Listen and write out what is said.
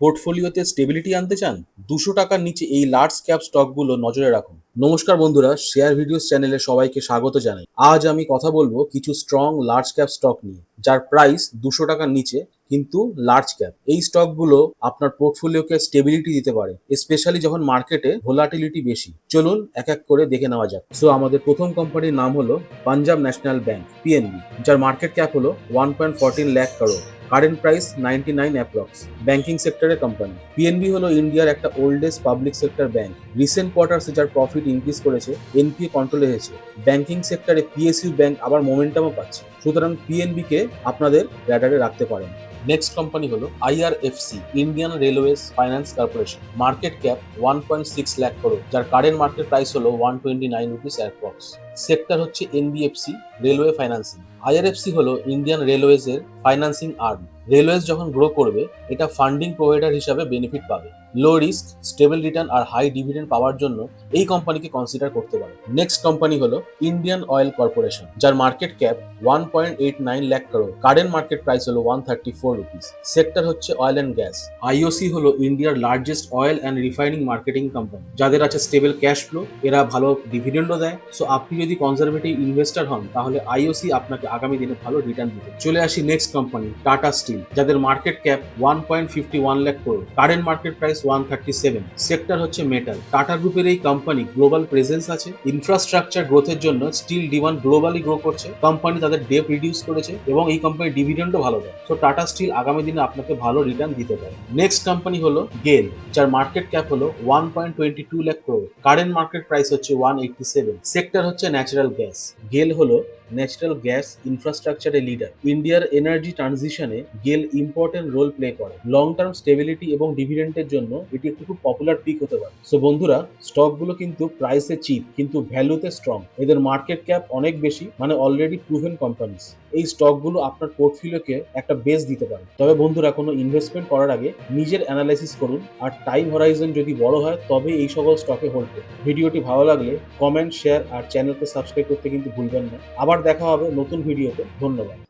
পোর্টফোলিওতে স্টেবিলিটি আনতে চান, দুশো টাকার নিচে এই লার্জ ক্যাপ স্টকগুলো নজরে রাখুন। নমস্কার বন্ধুরা শেয়ার ভিডিওস চ্যানেলে সবাইকে স্বাগত জানাই। আজ আমি কথা বলব কিছু স্ট্রং লার্জ ক্যাপ স্টক নিয়ে, যার প্রাইস দুশো টাকার নিচে, কিন্তু লার্জ ক্যাপ এই স্টকগুলো আপনার পোর্টফোলিওকে স্টেবিলিটি দিতে পারে স্পেশালি যখন মার্কেটে ভোলাটিলিটি বেশি। চলুন এক এক করে দেখে নেওয়া যাক। সো আমাদের প্রথম কোম্পানির নাম হলো পাঞ্জাব ন্যাশনাল ব্যাংক পিএনবি যার মার্কেট ক্যাপ হলো one point fourteen lakh crore current price ninety nine approx banking সেক্টরের কোম্পানি পিএনবি হলো ইন্ডিয়ার একটা oldest public sector bank recent কোয়ার্টার্সে যার প্রফিট ইনক্রিজ করেছে এনপিএ কন্ট্রোলে এসেছে ব্যাংকিং সেক্টরে পিএসইউ ব্যাংক আবার মোমেন্টামও পাচ্ছে। সুতরাং পিএনবি কে আপনাদের র্যাডারে রাখতে পারেন। নেক্সট কোম্পানি হলো IRFC Indian Railways finance corporation market cap one point six lakh crore যার কারেন্ট মার্কেট প্রাইস হলো one twenty nine rupees approx sector হচ্ছে এনবিএফসি রেলওয়ে ফাইন্যান্সিং আইআরএফসি হলো ইন্ডিয়ান রেলওয়েজ এর ফাইন্যান্সিং আর্ম রেলওয়েজ যখন grow করবে, এটা funding provider হিসাবে benefit পাবে। লো রিস্ক স্টেবল রিটার্ন আর হাই ডিভিডেন্ড পাওয়ার জন্য এই কোম্পানিকে কনসিডার করতে পারে। নেক্সট কোম্পানি হলো ইন্ডিয়ান অয়েল কর্পোরেশন যার market cap one point eight nine lakh crore current market price হলো one thirty four rupees sector হচ্ছে অয়েল অ্যান্ড গ্যাস আইওসি হলো ইন্ডিয়ার largest oil and refining marketing company যাদের আছে stable cash flow এরা ভালো ডিভিডেন্ডও দেয়। সো আপনি যদি কনজারভেটিভ ইনভেস্টর হন, তাহলে আইওসি আপনাকে আগামী দিনে ভালো রিটার্ন দিবে। চলে আসি নেক্সট কোম্পানি টাটা স্টিল যাদের market cap one point fifty one lakh crore current market price one thirty seven sector হচ্ছে মেটাল টাটা গ্রুপের এই কোম্পানি গ্লোবাল প্রেজেন্স আছে। ইনফ্রাস্ট্রাকচার গ্রোথের জন্য স্টিল ডিমান্ড গ্লোবালি গ্রো করছে। কোম্পানি তাদের ডেপ রিডিউস করেছে এবং এই কোম্পানির ডিভিডেন্ডও ভালো দেয়। তো টাটা স্টিল আগামী দিনে আপনাকে ভালো রিটার্ন দিতে পারে। নেক্সট কোম্পানি হলো গেল যার মার্কেট ক্যাপ হলো one point twenty two lakh crore current market price হচ্ছে ওয়ান এইটটি সেভেন সেক্টর হচ্ছে ন্যাচারাল গ্যাস গেল হলো ন্যাচারাল গ্যাস ইনফ্রাস্ট্রাকচারের লিডার ইন্ডিয়ার এনার্জি ট্রানজিশনে গেল ইম্পর্টেন্ট রোল প্লে করে। লং টার্ম স্টেবিলিটি এবং ডিভিডেন্টের জন্য এটি একটি খুব পপুলার পিক হতে পারে। সো বন্ধুরা স্টকগুলো কিন্তু প্রাইসে চিপ কিন্তু ভ্যালুতে স্ট্রং এদের মার্কেট ক্যাপ অনেক বেশি মানে অলরেডি প্রুভেন কোম্পানিজ এই স্টকগুলো আপনার পোর্টফোলিওকে একটা বেস দিতে পারে। তবে বন্ধুরা, কোনো ইনভেস্টমেন্ট করার আগে নিজের অ্যানালাইসিস করুন, আর টাইম হরাইজন যদি বড় হয় তবে এই সকল স্টকে হোল্ড করুন। ভিডিওটি ভালো লাগলে কমেন্ট শেয়ার আর চ্যানেলকে সাবস্ক্রাইব করতে কিন্তু ভুলবেন না। আবার দেখা হবে নতুন ভিডিওতে। ধন্যবাদ।